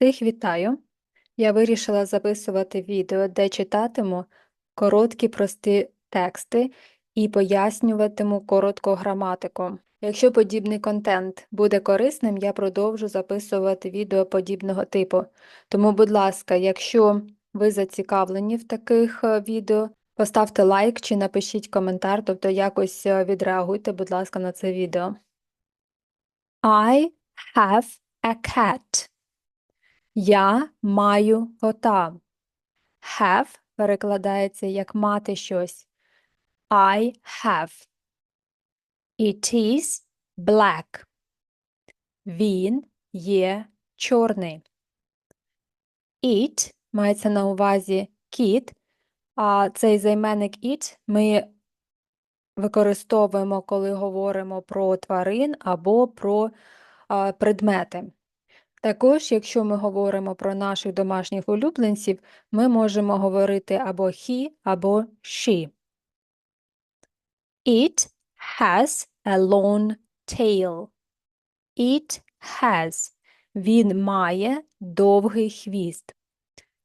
Всіх вітаю! Я вирішила записувати відео, де читатиму короткі прості тексти і пояснюватиму коротку граматику. Якщо подібний контент буде корисним, я продовжу записувати відео подібного типу. Тому, будь ласка, якщо ви зацікавлені в таких е, відео, поставте лайк чи напишіть коментар, тобто якось е, відреагуйте, будь ласка, на це відео. I have a cat. Я маю кота. Have перекладається як мати щось. I have. It is black. Він є чорний. It мається на увазі кіт, а цей займенник it ми використовуємо, коли говоримо про тварин або про а, предмети. Також, якщо ми говоримо про наших домашніх улюбленців, ми можемо говорити або he, або she. It has a long tail. It has. Він має довгий хвіст.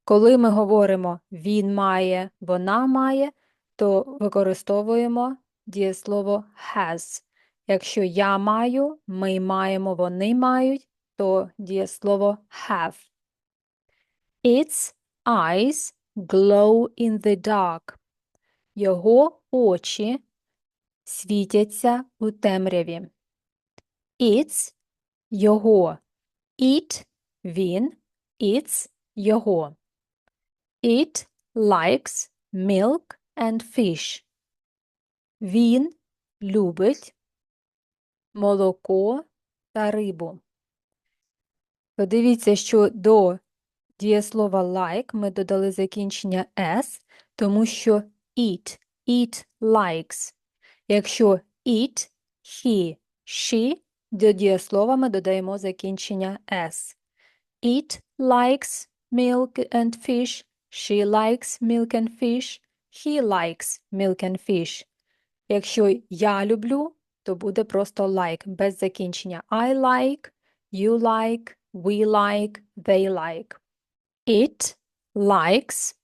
Коли ми говоримо він має, вона має, то використовуємо дієслово has. Якщо я маю, ми маємо, вони мають, то дієслово have. Its eyes glow in the dark. Його очі світяться у темряві. Its – його. It – він. Its – його. It likes milk and fish. Він любить молоко та рибу. Подивіться, що до дієслова like ми додали закінчення s, тому що it, it likes. Якщо it, he, she, до дієслова ми додаємо закінчення s. It likes milk and fish. She likes milk and fish. He likes milk and fish. Якщо я люблю, то буде просто like, без закінчення. I like, you like, we like, they like. It likes,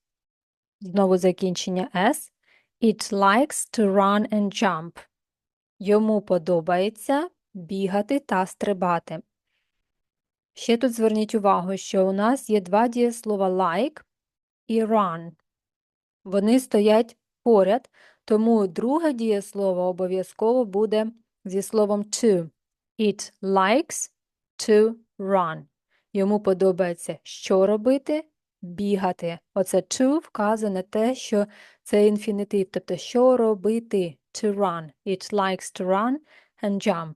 знову закінчення s. It likes to run and jump. Йому подобається бігати та стрибати. Ще тут зверніть увагу, що у нас є два дієслова like і run. Вони стоять поряд, тому друге дієслово обов'язково буде зі словом to. It likes to run. Йому подобається що робити? Бігати. Оце to вказує на те, що це інфінітив, тобто що робити? To run. It likes to run and jump.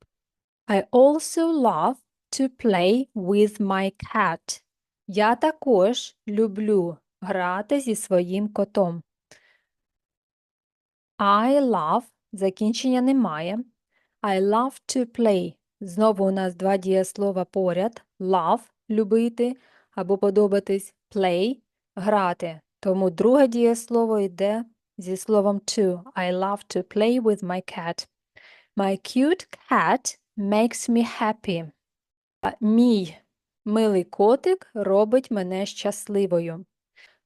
I also love to play with my cat. Я також люблю грати зі своїм котом. I love закінчення немає. I love to play. Знову у нас два дієслова поряд. Love любити або подобатись. Play грати. Тому друге дієслово йде зі словом to. I love to play with my cat. My cute cat makes me happy. Мій милий котик робить мене щасливою.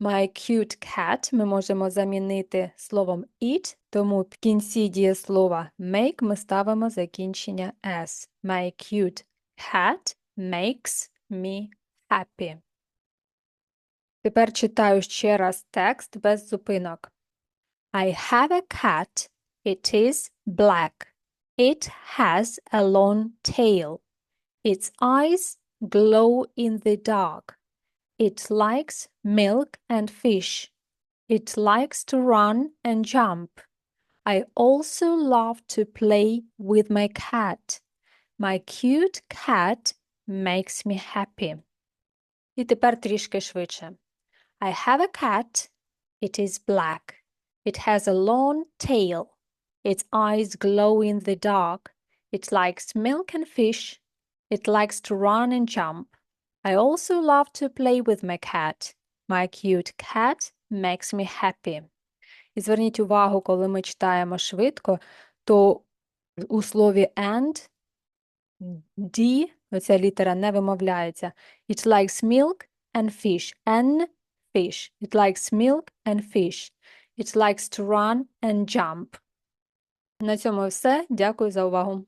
My cute cat ми можемо замінити словом it, тому в кінці дієслова make ми ставимо закінчення s. My cute cat makes me happy. Тепер читаю ще раз текст без зупинок. I have a cat. It is black. It has a long tail. Its eyes glow in the dark. It likes milk and fish. It likes to run and jump. I also love to play with my cat. My cute cat makes me happy. І тепер трішки швидше. I have a cat. It is black. It has a long tail. Its eyes glow in the dark. It likes milk and fish. It likes to run and jump. I also love to play with my cat. My cute cat makes me happy. І зверніть увагу, коли ми читаємо швидко, то у слові and D Оця літера не вимовляється. It likes milk and fish. N fish. It likes milk and fish. It likes to run and jump. На цьому все. Дякую за увагу.